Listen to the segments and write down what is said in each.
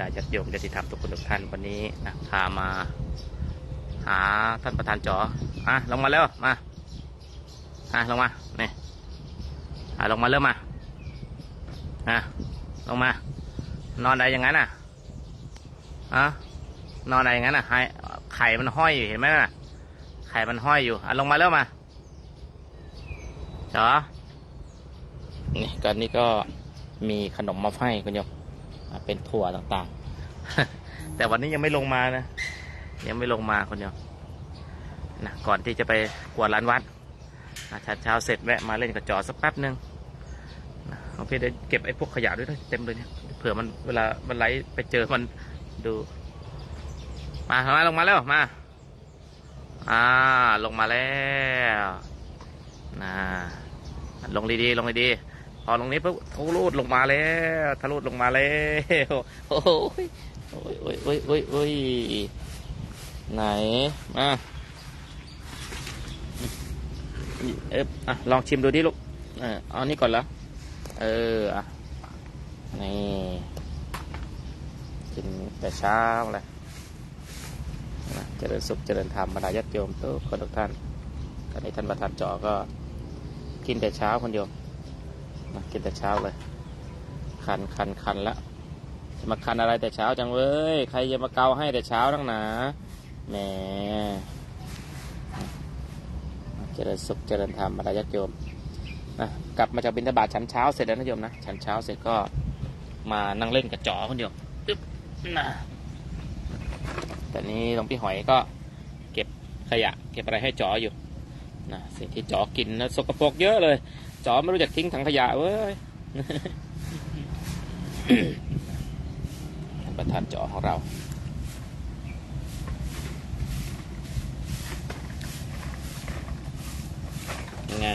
ดาญาติโยมญาติธรรมทุกคนทุกท่านวันนี้นะพามา หาท่านประธานจ๋ออะลงมาแล้วมาอะลงมาเนี่ยอะลงมาเริ่มมาอะลงมา นอนไรอย่างนั้นอะอะนอนไรอย่างนั้นอะไข่ไข่มันห้อยอยู่เห็นไหมน่ะไข่มันห้อยอยู่อะลงมาเริ่มมาจ๋อนี่กันนี่ก็มีขนมมาให้คุณโยม เป็นถั่วต่างๆ แต่วันนี้ยังไม่ลงมานะ ยังไม่ลงมาคนเดียวนะก่อนที่จะไปกวดร้านวัดนะเช้าเช้าเสร็จแวะมาเล่นกับจอสักแป๊บหนึ่งนะเอาพี่ได้เก็บไอ้พวกขยะด้วยเต็มเลยเนี่ยเผื่อมันเวลามันไหลไปเจอมันดู มามาลงมาแล้วมา อ่า ลงมาแล้วนะลงดีๆลงดีๆ พอลงนี้ปุ๊บทะลุลงมาแล้วทะลุลงมาแล้วโอ้ยโอ้ยโอ้ยโอ้ยโอ้ยโอ้ยไหนมาเอออะลองชิมดูดิลูกเออเอานี่ก่อนล้วเอออะนี่กินแต่เช้าเลยนะเจริญสุขเจริญธรรมบรรดาญาติโยมทุกคนทุกท่านตอนนี้ท่านประธานจอก็กินแต่เช้าคนเดียว นะกินแต่เช้าเลย คันคันคันแล้วจะมาคันอะไรแต่เช้าจังเว้ย ใครจะมาเกาให้แต่เช้าตั้งหนาแหมเจริญสุขเจริญธรรมบรรดาญาติโยมนะกลับมาจากบิณฑบาตฉันเช้าเสร็จแล้วนะโยมนะฉันเช้าเสร็จก็มานั่งเล่นกับจ๋อคนเดียวตึ๊บนะแต่นี้หลวงพี่หอยก็เก็บขยะ เก็บอะไรให้จ๋ออยู่นะสิ่งที่จ๋อกินนะสกปรกเยอะเลย จ๋อไม่รู้จักทิ้งถังขยะเว้ยท่านประธานจอของเรา ยังไง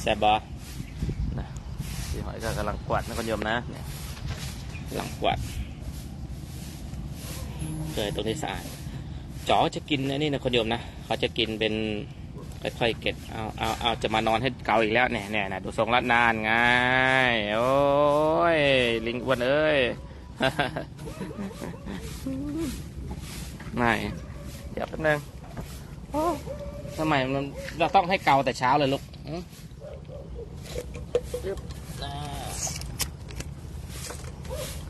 แซบบอนะพี่หอยก็กำลังกวาดนะคุณโยมนะเนี่ยกำลังกวาดเพื่อให้ตรงนี้สะอาดจอจะกินอันนี้นะคุณโยมนะ เขาจะกินเป็น ค่อยๆเก็บเอาเอาเอาจะมานอนให้เกาอีกแล้วเนี่ยเนี่ยนะดูทรงละนานไงโอ้ยลิงอ้วนเอ้ยไม่เดี๋ยวแป๊บนึงทำไมมันเราต้องให้เกาแต่เช้าเลยลูกอืมยึบอ่า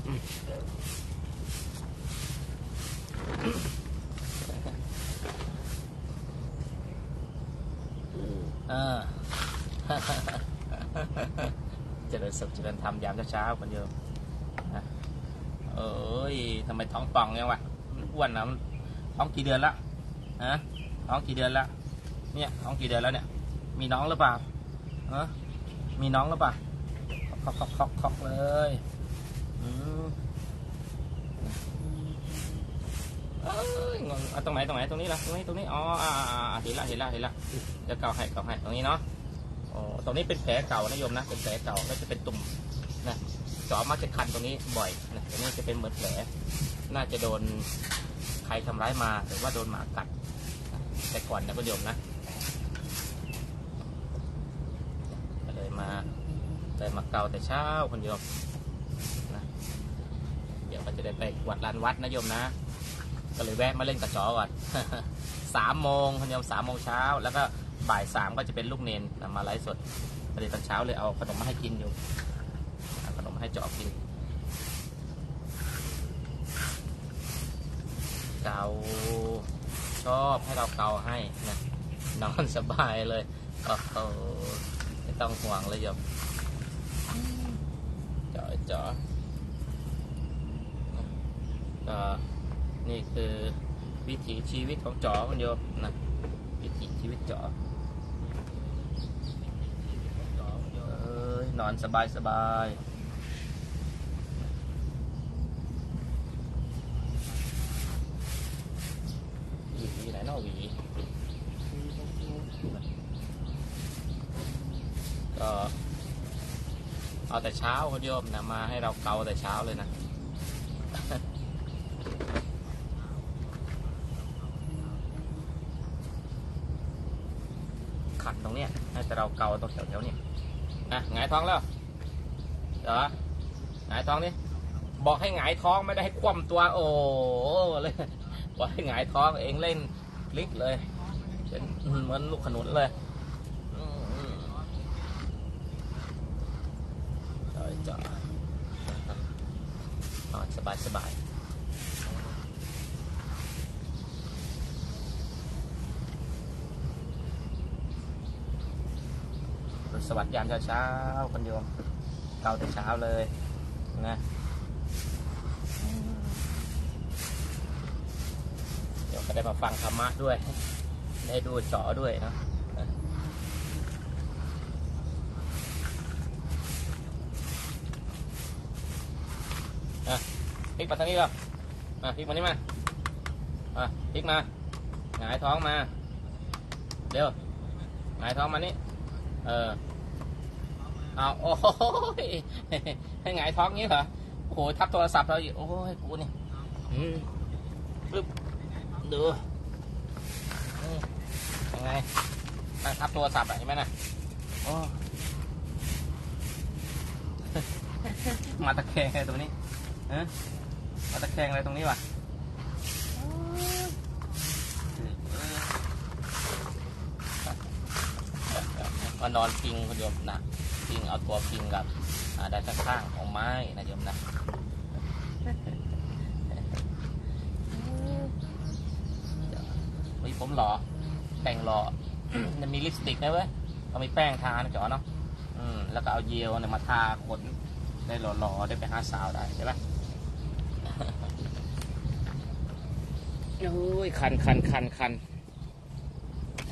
อืมอ่า เจริญสุขเจริญธรรมยามเช้าๆคนเดียวนะเอ้ยทำไมท้องป่องยังวะมันอ้วนนะมันท้องกี่เดือนละฮะท้องกี่เดือนละเนี่ยท้องกี่เดือนแล้วเนี่ย มีน้องหรือเปล่าฮะมีน้องหรือเปล่าเคอกเคอกเคอกเคอกเลยอืมเอ้ยงงเอาตรงไหนตรงไหนตรงนี้ละตรงนี้ตรงนี้อ๋ออ่าเห็นละเห็นละเห็นละเดี๋ยวเกาให้เกาให้ตรงนี้เนาะ อ๋อตรงนี้เป็นแผลเก่านะโยมนะ เป็นแผลเก่าก็จะเป็นตุ่มนะจอมักจะคันตรงนี้บ่อยนะตรงนี้จะเป็นเหมือนแผล น่าจะโดนใครทำร้ายมาหรือว่าโดนหมากัดแต่ก่อนนะคุณโยมนะก็เลยมาเลยมาเกาแต่เช้าคุณโยมนะเดี๋ยวก็จะได้ไปวัดลานวัดนะโยมนะ ก็เลยแวะมาเล่นกับจอก่อนสามโมงคุณโยมสามโมงเช้าแล้วก็ บ่ายสามก็จะเป็นลูกเนนมาไลฟ์สดพอดีตอนเช้าเลยเอาขนมมาให้กินอยู่ขนมมาให้เจอกินเกาชอบให้เราเกาให้นะนอนสบายเลยโอ้โหไม่ต้องห่วงเลยโยมจอจอก็นี่คือวิถีชีวิตของจอคุณโยมนะวิถีชีวิตจอเอ้ย นอนสบายสบายหวีไหนนอกหวีก็เอาแต่เช้าคุณโยมนะมาให้เราเกาแต่เช้าเลยนะขัดตรงเนี้ยให้แต่เราเกาตรงแถวๆเนี่ย อะหงายท้องแล้วเดี๋ยวหงายท้องดิบอกให้หงายท้องไม่ได้ให้คว่ำตัว โอ้เลยบอกให้หงายท้องเองเล่นพลิกเลยเป็นเหมือนลูกขนุนเลยอืมจอยจอยสบายสบาย สวัสดียามเช้าๆคุณโยมเกาแต่เช้าเลยนะเดี๋ยวก็ได้มาฟังธรรมะด้วย ได้ดูเจาะด้วยเนอะอะพลิกมาทางนี้ก่อนมาพลิกมานี่มาอะพลิกมาหงายท้องมา เร็วหงายท้องมานี่ เออเอาโอ้ยให้หงท้องงี้เหรอโอ้โหทับโทรศัพท์เราอีกโอ้ยกูนี่อืมปึ๊บดูอืมยังไงทับโทรศัพท์อะเห็นไหมน่ะโอ้มาตะแคงอะไรตรงนี้ฮะมาตะแคงอะไรตรงนี้วะ มานอนพิงคุณโยมนะพิงเอาตัวพิงกับด้านข้างของไม้นะโยมนะเฮ้ยผมหล่อแต่งหล่อมันมีลิปสติกนะเว้ยเอามีแป้งทานะจ๋อเนาะอืมแล้วก็เอาเยลเนี่ยมาทาขนได้หล่อๆได้ไปหาสาวได้ใช่ไหมโอ้ยคันคันคันคัน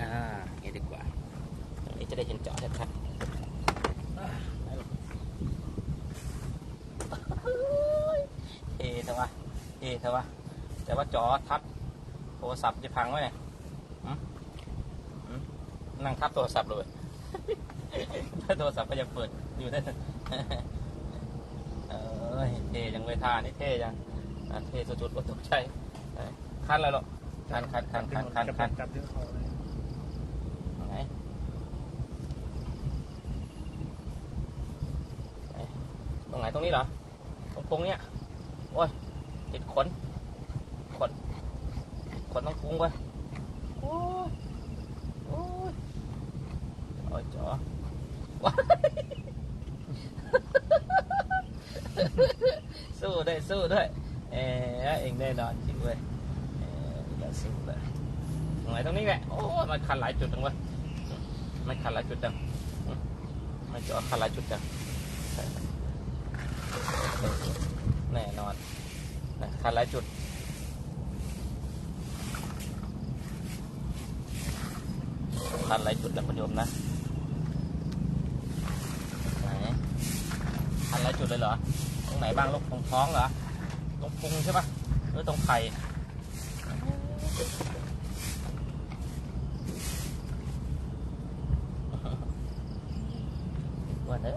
อ่าอย่างนี้ดีกว่า นี้จะได้เห็นเจาะชัดๆอ่าไหนลูกเท่เถอะวะเท่เถอะวะแต่ว่าจอทับโทรศัพท์จะพังไว้เนี่ยนั่งทับโทรศัพท์เลยถ้าโทรศัพท์ก็ยังเปิดอยู่ได้เอ้ยเท่จังเลยท่านี่เท่จังเท่สุดๆก็ตกใจเอ้ยคันแล้วหรอคันคันคันคันคันคันจับดึงเขาเลยไหนไหน ตรงนี้เหรอ ตรงพุงเนี้ย โอ้ย ติดขน ขน ขนต้องพุงไปโอ้ย โอ้ยโอ้ยจ๋อว้าสู้ด้วยสู้ด้วย เออเองแน่นอนจริงเว้ยเอออย่าสู้เลยตรงไหนตรงนี้แหละ โอ้ยมันคันหลายจุดจังเว้ยมันคันหลายจุดจังมันจะคันหลายจุดจัง แน่นอนนะคันหลายจุด คันหลายจุดนะคุณโยมนะไหนคันหลายจุดเลยเหรอ ตรงไหนบ้างลูกตรงท้องเหรอ ตรงพุงใช่ปะหรือตรงไข่ วันเอ้ย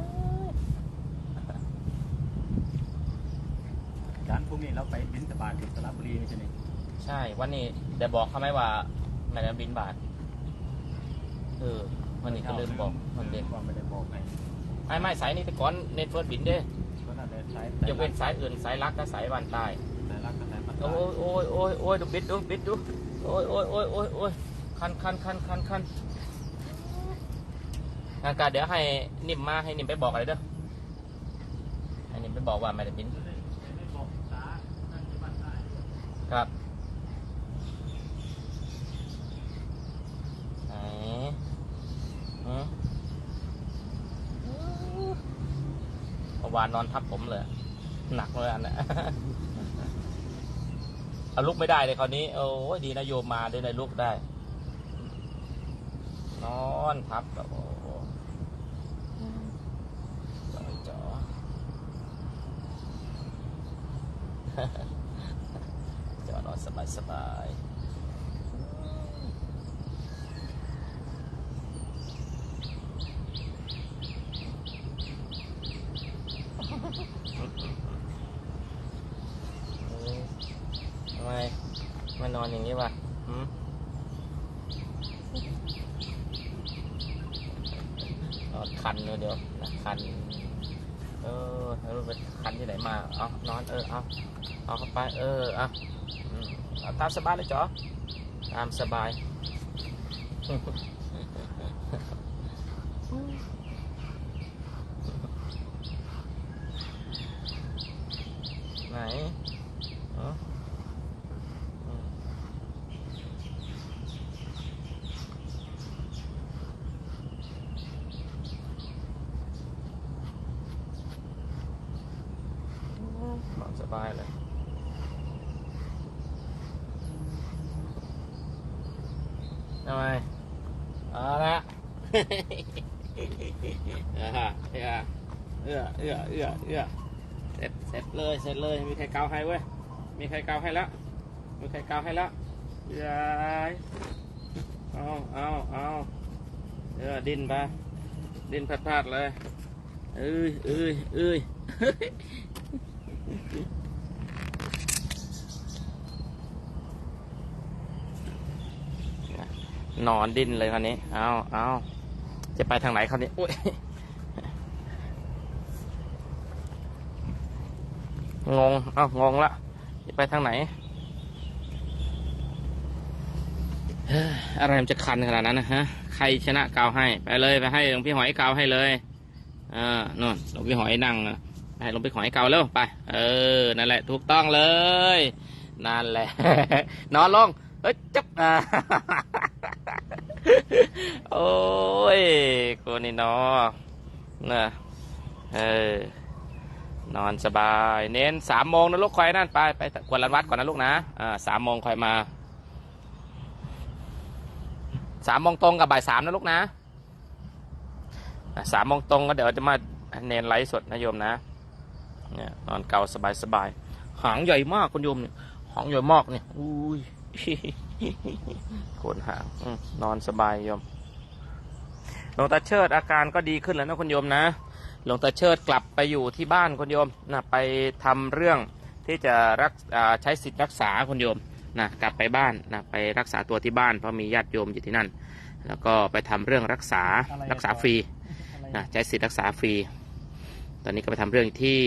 ร้านพวกนี้เรา ไปบินตบาทที่สระบุรีนี่ใช่ไหมใช่ วันนี้เดี๋ยวบอกเขาไหมว่าไม่ได้บินบาทเออวันนี้ก็ลืมบอกมันเด็กความไม่ได้บอกไงไม่ไม่สายนี้แต่ก่อนเน็ตเฟิร์สบินเด้ก็น่าจะใช้ยกเว้นสายอื่นสายลักก็สายวันใต้แต่รักกันแต่ปัตโอ้ยโอ้ยโอ้ยโอ้ยดูบิดดูบิดดูโอ้ยโอ้ยโอ้ยโอ้ยโอ้ยคันคันคันคันคันอากาศเดี๋ยวให้นิ่มมาให้นิ่มไปบอกอะไรเด้อให้นิ่มไปบอกว่าไม่ได้บิน ครับไหนหืมเมื่อวานนอนทับผมเลย หนักเลยอันนะ เอาลุกไม่ได้เลยคราวนี้ โอ้ยดีนะโยมมาได้เลยลุกได้ นอนทับแบบโอ้โหจอยจอจอ สบายสบายเอ้ยทำไมมานอนอย่างนี้วะหืมนอนคันเลยเดี๋ยวนะคัน เออไม่รู้ไปคันที่ไหนมา เอานอน เออ เอา เอาเข้าไป เออ เอา อืมเอาตามสบายเลยจ๋อตามสบาย ไหนเอออืมนอนสบายเลย ทำไมเอาละ เออเออเอื้อเอื้อเอื้อเอื้อเสร็จเสร็จเลยเสร็จเลยมีใครเกาให้เว้ยมีใครเกาให้แล้วมีใครเกาให้แล้วยายเอาเอาเอาเออดินไปดินพลาดๆเลยเอ้ยเอ้ยเอ้ยนอนดิ้นเลยคราวนี้ เอาเอา จะไปทางไหนคราวนี้อุ้ยงง เอ้างงละ จะไปทางไหน อะไรมันจะคันขนาดนั้นนะฮะ ใครชนะเกาให้ ไปเลยไปให้หลวงพี่หอยเกาให้เลยเออนู่นหลวงพี่หอยนั่งไปให้หลวงพี่หอยเกาเร็วไป เออ นั่นแหละ ถูกต้องเลย นั่นแหละ นอนลงเฮ้ยจับอ่า โอ้ยกูนี่นอนะเออนอนสบาย เน้นสามโมงนะลูกคอยนั่นไปไปกวนรันวัดก่อนนะลูกนะอ่าสามโมงคอยมาสามโมงตรงกับบ่ายสามนะลูกนะสามโมงตรงก็เดี๋ยวจะมาเน้นไลฟ์สดนะโยมนะเนี่ยนอนเก่าสบายสบายหางใหญ่มากคุณโยมเนี่ยหางใหญ่มากเนี่ยอุ้ย โคนหางอืมนอนสบายโยมหลวงตาเชิดอาการก็ดีขึ้นแล้วนะคุณโยมนะหลวงตาเชิดกลับไปอยู่ที่บ้านคุณโยมนะไปทำเรื่องที่จะรักอ่าใช้สิทธิ์รักษาคุณโยมนะกลับไปบ้านนะไปรักษาตัวที่บ้านเพราะมีญาติโยมอยู่ที่นั่น แล้วก็ไปทำเรื่องรักษารักษาฟรีนะใช้สิทธิ์รักษาฟรี ตอนนี้ก็ไปทำเรื่องที่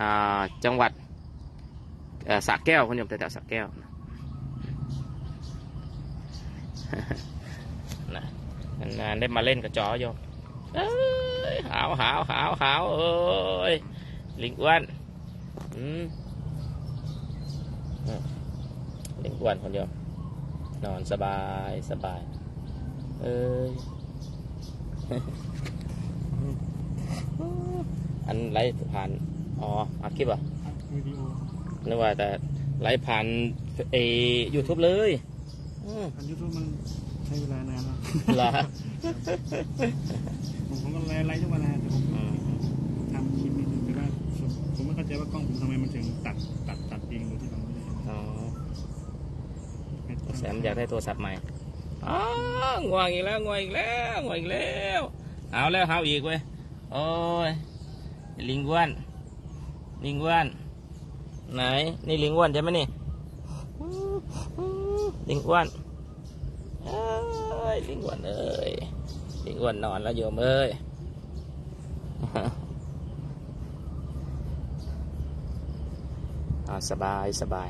อ่าจังหวัดเอ่อสระแก้วคุณโยมแต่แถวสระแก้ว นะนะนานๆได้มาเล่นกับจอโยมเอ้ยหาวหาวหาวหาวเอ้ยลิงอ้วนอืมอืมลิงอ้วนคนโยมนอนสบายสบาย เอ้ยอันไลฟ์ผ่าน อ๋ออัดคลิปเหรอะวิดีโอนึกว่าแต่ไลฟ์ผ่านเอยูทูบเลย อืมอันยูทูบมันใช้เวลานานนะเหรอผมผมก็ไล่ไล่ทุกวันนะแต่ผมอืมทำคลิปนิดนึงแต่ว่าผมผมไม่เข้าใจว่ากล้องผมทำไมมันถึงตัดตัดตัดเองโดยที่เราไม่ได้อ๋อเห็นแซมอยากได้โทรศัพท์ใหม่อ๋อง่วงอีกแล้วง่วงอีกแล้วง่วงอีกแล้วเอาแล้วเอาอีกเว้ยโอ้ยลิงอ้วนลิงอ้วนไหนนี่ลิงอ้วนใช่ไหมนี่ ลิงอ้วนเอ้ยลิงอ้วนเอ้ยลิงอ้วนนอนแล้วโยมเอ้ยอ่าสบายสบาย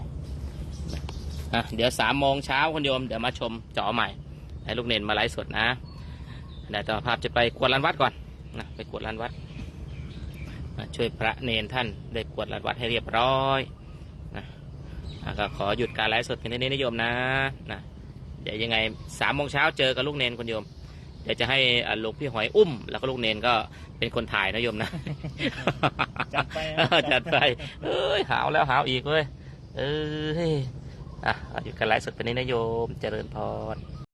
อะเดี๋ยวสามโมงเช้าคุณโยมเดี๋ยวมาชมจอใหม่ ให้ลูกเนนมาไลฟ์สดนะเดี๋ยวต่อภาพจะไปกวดลานวัดก่อนนะไปกวดลานวัดช่วยพระเนนท่านได้กวดลานวัดให้เรียบร้อย ก็ขอหยุดการไลฟ์สดเพียงเท่านี้นะโยมนะนะเดี๋ยวยังไงสามโมงเช้าเจอกับลูกเนนคุณโยม เดี๋ยวจะให้อะหลวงพี่หอยอุ้ม แล้วก็ลูกเนนก็เป็นคนถ่ายนะโยมนะ จัดไปเออจัดไปเอ้ยหาวแล้วหาวอีกเว้ยเอ้ยอะเอาอยู่กันไลฟ์สดไปนี้นะโยมเจริญพร